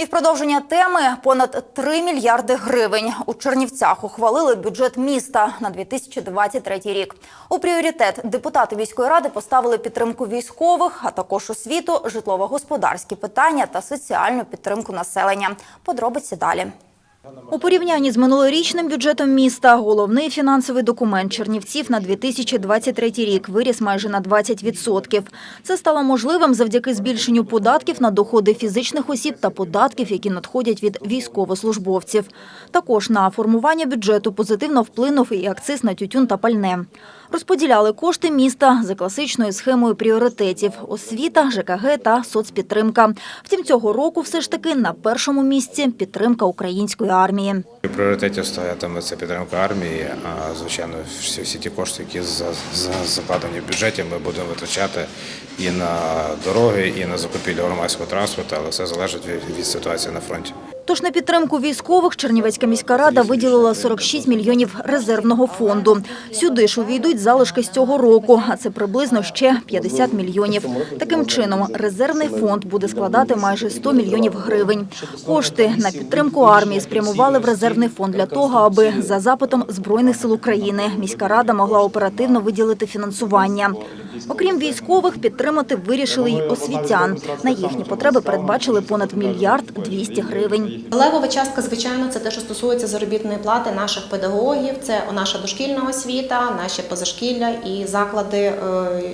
І в продовження теми понад 3 мільярди гривень у Чернівцях ухвалили бюджет міста на 2023 рік. У пріоритет депутати міської ради поставили підтримку військових, а також освіту, житлово-господарські питання та соціальну підтримку населення. Подробиці далі. У порівнянні з минулорічним бюджетом міста головний фінансовий документ Чернівців на 2023 рік виріс майже на 20%. Це стало можливим завдяки збільшенню податків на доходи фізичних осіб та податків, які надходять від військовослужбовців. Також на формування бюджету позитивно вплинув і акциз на тютюн та пальне. Розподіляли кошти міста за класичною схемою пріоритетів – освіта, ЖКГ та соцпідтримка. Втім, цього року все ж таки на першому місці – підтримка української армії. У пріоритеті стоятиме це підтримка армії. А звичайно, всі, всі ті кошти, які за, за, закладені в бюджеті, ми будемо витрачати і на дороги, і на закупівлю громадського транспорту, але все залежить від, від ситуації на фронті. Тож на підтримку військових Чернівецька міська рада виділила 46 мільйонів резервного фонду. Сюди ж увійдуть залишки з цього року, а це приблизно ще 50 мільйонів. Таким чином, резервний фонд буде складати майже 100 мільйонів гривень. Кошти на підтримку армії спрямували в резервний фонд для того, аби за запитом Збройних сил України міська рада могла оперативно виділити фінансування. Окрім військових, підтримати вирішили й освітян. На їхні потреби передбачили понад мільярд 200 гривень. Левова частка, звичайно, це те, що стосується заробітної плати наших педагогів. Це наша дошкільна освіта, наші позашкілля і заклади, е,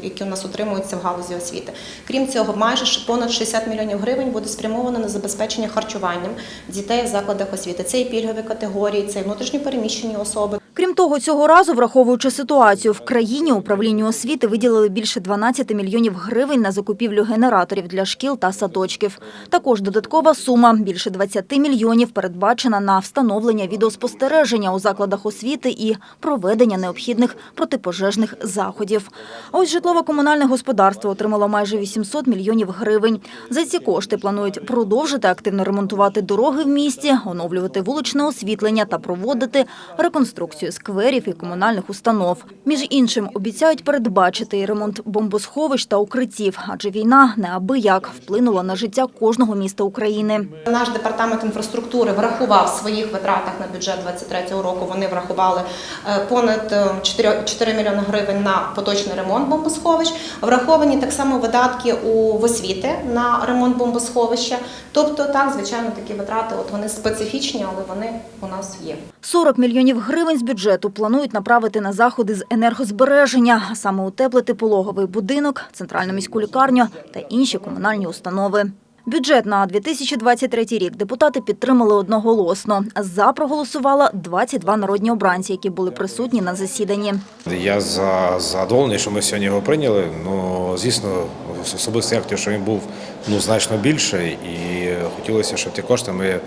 які у нас утримуються в галузі освіти. Крім цього, майже понад 60 мільйонів гривень буде спрямовано на забезпечення харчуванням дітей в закладах освіти. Це і пільгові категорії, це внутрішньопереміщені особи. Крім того, цього разу, враховуючи ситуацію в країні, управлінню освіти виділили більше 12 мільйонів гривень на закупівлю генераторів для шкіл та садочків. Також додаткова сума – більше 20 мільйонів передбачена на встановлення відеоспостереження у закладах освіти і проведення необхідних протипожежних заходів. А ось житлово-комунальне господарство отримало майже 800 мільйонів гривень. За ці кошти планують продовжити активно ремонтувати дороги в місті, оновлювати вуличне освітлення та проводити реконструкцію скверів і комунальних установ. Між іншим, обіцяють передбачити і ремонт бомбосховищ та укриттів, адже війна неабияк вплинула на життя кожного міста України. Наш департамент інфраструктури врахував в своїх витратах на бюджет 2023 року. Вони врахували е, понад е, 4, 4 мільйони гривень на поточний ремонт бомбосховищ. Враховані так само видатки у освіти на ремонт бомбосховища. Тобто, так, звичайно, такі витрати, от вони специфічні, але вони у нас є. 40 мільйонів гривень з бюджету планують направити на заходи з енергозбереження, а саме утеплити пологовий будинок, центральну міську лікарню та інші комунальні установи. Бюджет на 2023 рік депутати підтримали одноголосно. За проголосувало 22 народні обранці, які були присутні на засіданні. Я за задоволений, що ми сьогодні його прийняли. Ну, звісно, особисто я хотів, щоб він був ну, значно більше, і хотілося, щоб ті кошти ми е,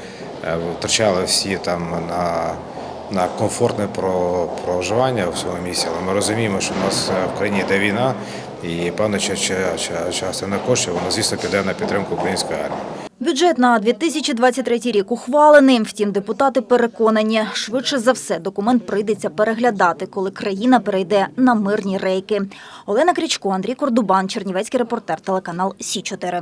втрачали всі там на. На комфортне про- проживання в цьому місці, але ми розуміємо, що у нас е, в країні йде війна, і певна ча- ча- ча- частина коштів, вона, звісно, піде на підтримку української армії. Бюджет на 2023 рік ухвалений. Втім, депутати переконані, швидше за все документ прийдеться переглядати, коли країна перейде на мирні рейки. Олена Крічко, Андрій Кордубан, Чернівецький репортер, телеканал Сі 4